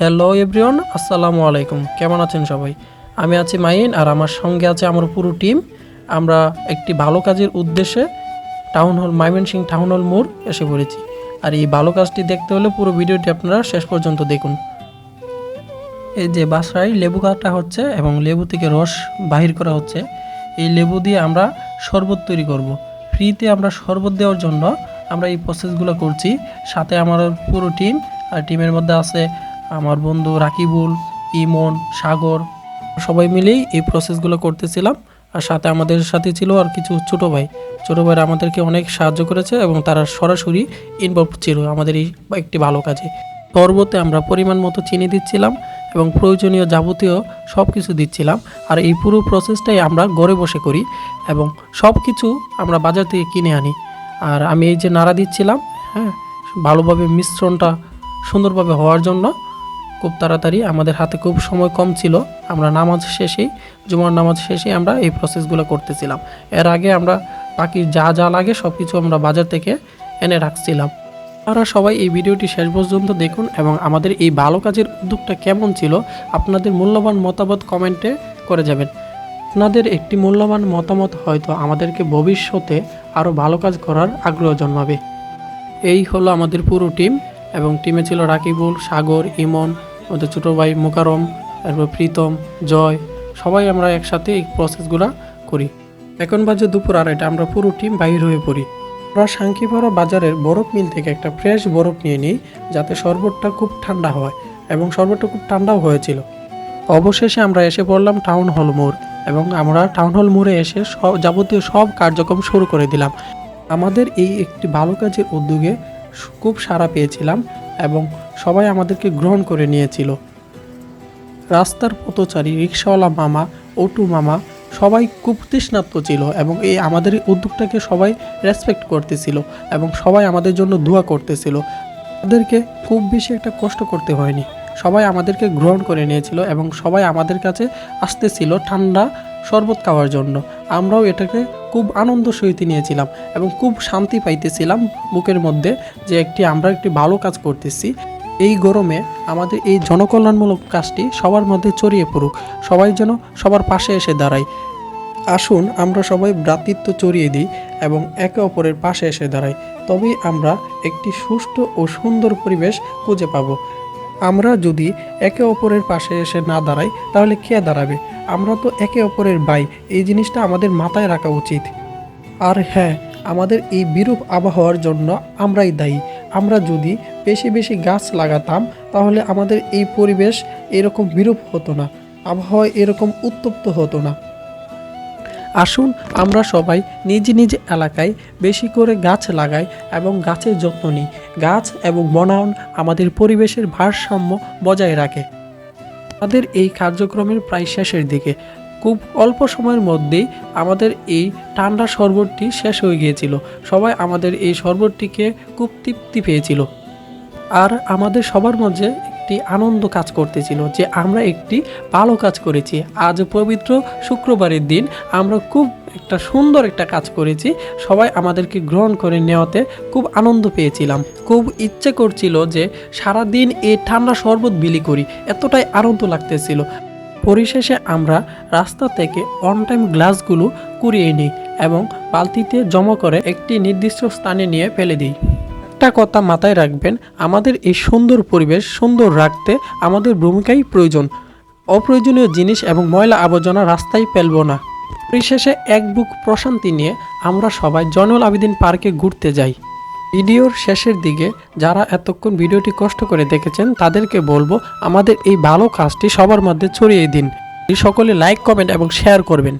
Hello everyone আসসালামু আলাইকুম। কেমন আছেন সবাই? আমি আছি মাইন আর আমার সঙ্গে আছে আমার পুরো টিম। আমরা একটি ভালো কাজের উদ্দেশ্যে town hall, Mymensingh town hall মোড় এসে পড়েছি। আর এই ভালো কাজটি দেখতে হলে পুরো ভিডিওটি আপনারা শেষ পর্যন্ত দেখুন। এই যে বাসায় লেবু কাটা হচ্ছে এবং লেবু থেকে রস বাহির করা হচ্ছে। এই লেবু দিয়ে আমরা শরবত তৈরি করব। ফ্রিতে আমরা শরবত দেওয়ার জন্য আমরা এই প্রসেসগুলো করছি। সাথে আমার পুরো টিম আর টিমের মধ্যে আছে আমার বন্ধু রাকিবুল, ইমন, সাগর, সবাই মিলেই এই প্রসেসগুলো করতেছিলাম। আর সাথে আমাদের সাথে ছিল আর কিছু ছোটো ভাই। ছোটো ভাইরা আমাদেরকে অনেক সাহায্য করেছে এবং তারা সরাসরি ইনভলভ ছিল আমাদের এই একটি ভালো কাজে। পর্বতে আমরা পরিমাণ মতো চিনি দিচ্ছিলাম এবং প্রয়োজনীয় যাবতীয় সব কিছু দিচ্ছিলাম। আর এই পুরো প্রসেসটাই আমরা ঘরে বসে করি এবং সব কিছু আমরা বাজার থেকে কিনে আনি। আর আমি এই যে নাড়া দিচ্ছিলাম হ্যাঁ ভালোভাবে মিশ্রণটা সুন্দরভাবে হওয়ার জন্য খুব তাড়াতাড়ি, আমাদের হাতে খুব সময় কম ছিল। আমরা নামাজ শেষেই, জুমার নামাজ শেষেই আমরা এই প্রসেসগুলো করতেছিলাম। এর আগে আমরা বাকি যা যা লাগে সব কিছু আমরা বাজার থেকে এনে রাখছিলাম। আপনারা সবাই এই ভিডিওটি শেষ পর্যন্ত দেখুন এবং আমাদের এই ভালো কাজের উদ্যোগটা কেমন ছিল, আপনাদের মূল্যবান মতামত কমেন্টে করে যাবেন। আপনাদের একটি মূল্যবান মতামত হয়তো আমাদেরকে ভবিষ্যতে আরও ভালো কাজ করার আগ্রহ জন্মাবে। এই হলো আমাদের পুরো টিম এবং টিমে ছিল রাকিবুল, সাগর, ইমন আমাদের ছোটো ভাই মোকারম, তারপর প্রীতম, জয়, সবাই আমরা একসাথে এই প্রসেসগুলো করি। এখন বাজে দুপুর আড়াইটা, আমরা পুরো টিম বাইর হয়ে পড়ি। আমরা সাংকিপাড়া বাজারের বরফ মিল থেকে একটা ফ্রেশ বরফ নিয়ে নিই, যাতে শরবতটা খুব ঠান্ডা হয় এবং শরবতটা খুব ঠান্ডাও হয়েছিল। অবশেষে আমরা এসে পড়লাম টাউন হল মোড় এবং আমরা টাউন হল মোড়ে এসে সব যাবতীয় সব কার্যক্রম শুরু করে দিলাম। আমাদের এই একটি ভালো কাজের উদ্যোগে খুব সাড়া পেয়েছিলাম এবং সবাই আমাদেরকে গ্রহণ করে নিয়েছিল। রাস্তার পথচারী রিক্সাওয়ালা মামা, অটু মামা সবাই খুব তৃষ্ণার্ত ছিল এবং এই আমাদের উদ্যোগটাকে সবাই রেসপেক্ট করতেছিল এবং সবাই আমাদের জন্য দোয়া করতেছিল। আমাদেরকে খুব বেশি একটা কষ্ট করতে হয়নি। সবাই আমাদেরকে গ্রহণ করে নিয়েছিল এবং সবাই আমাদের কাছে আসতেছিল ঠান্ডা শরবত খাওয়ার জন্য। আমরাও এটাকে খুব আনন্দ সহিত নিয়েছিলাম এবং খুব শান্তি পাইতেছিলাম বুকের মধ্যে যে একটি আমরা একটি ভালো কাজ করতেছি। এই গরমে আমাদের এই জনকল্যাণমূলক কাজটি সবার মধ্যে ছড়িয়ে পড়ুক। সবাই যেন সবার পাশে এসে দাঁড়ায়। আসুন আমরা সবাই ভ্রাতৃত্ব চড়িয়ে দিই এবং একে অপরের পাশে এসে দাঁড়াই। তবেই আমরা একটি সুষ্ঠু ও সুন্দর পরিবেশ খুঁজে পাব। আমরা যদি একে অপরের পাশে এসে না দাঁড়াই, তাহলে কে দাঁড়াবে? আমরা তো একে অপরের ভাই। এই জিনিসটা আমাদের মাথায় রাখা উচিত। আর হ্যাঁ আমাদের এই বিরূপ আবহাওয়ার জন্য আমরাই দায়ী। আমরা যদি বেশি বেশি গাছ লাগাতাম, তাহলে আমাদের এই পরিবেশ এরকম বিরূপ হতো না, আবহাওয়া এরকম উত্তপ্ত হতো না। আসুন আমরা সবাই নিজ নিজ এলাকায় বেশি করে গাছ লাগাই এবং গাছের যত্ন নিই। গাছ এবং বনায়ন আমাদের পরিবেশের ভারসাম্য বজায় রাখে। আমাদের এই কার্যক্রমের প্রায় শেষের দিকে। খুব অল্প সময়ের মধ্যেই আমাদের এই ঠান্ডা শরবতটি শেষ হয়ে গিয়েছিল। সবাই আমাদের এই শরবতটিকে খুব তৃপ্তি পেয়েছিল। আর আমাদের সবার মধ্যে একটি আনন্দ কাজ করতেছিল যে আমরা একটি ভালো কাজ করেছি। আজ পবিত্র শুক্রবারের দিন আমরা খুব একটা সুন্দর একটা কাজ করেছি। সবাই আমাদেরকে গ্রহণ করে নেওয়াতে খুব আনন্দ পেয়েছিলাম। খুব ইচ্ছে করছিল যে সারা দিন এই ঠান্ডা শরবত বিলি করি। এতটাই আনন্দ লাগতেছিল। পরিশেষে আমরা রাস্তা থেকে অন টাইম গ্লাসগুলো কুড়িয়ে নিই এবং বালতিতে জমা করে একটি নির্দিষ্ট স্থানে নিয়ে ফেলে দিই। একটা কথা মাথায় রাখবেন, আমাদের এই সুন্দর পরিবেশ, সুন্দর রাখতে আমাদের ভূমিকাই প্রয়োজন। অপ্রয়োজনীয় জিনিস এবং ময়লা আবর্জনা রাস্তায় ফেলব না। পরিশেষে এক বুক প্রশান্তি নিয়ে আমরা সবাই জয়নুল আবেদিন পার্কে ঘুরতে যাই। ভিডিওর শেষের দিকে যারা এতক্ষণ ভিডিওটি কষ্ট করে দেখেছেন, তাদেরকে বলব আমাদের এই ভালো কাজটি সবার মধ্যে ছড়িয়ে দিন। সকলে লাইক কমেন্ট এবং শেয়ার করবেন।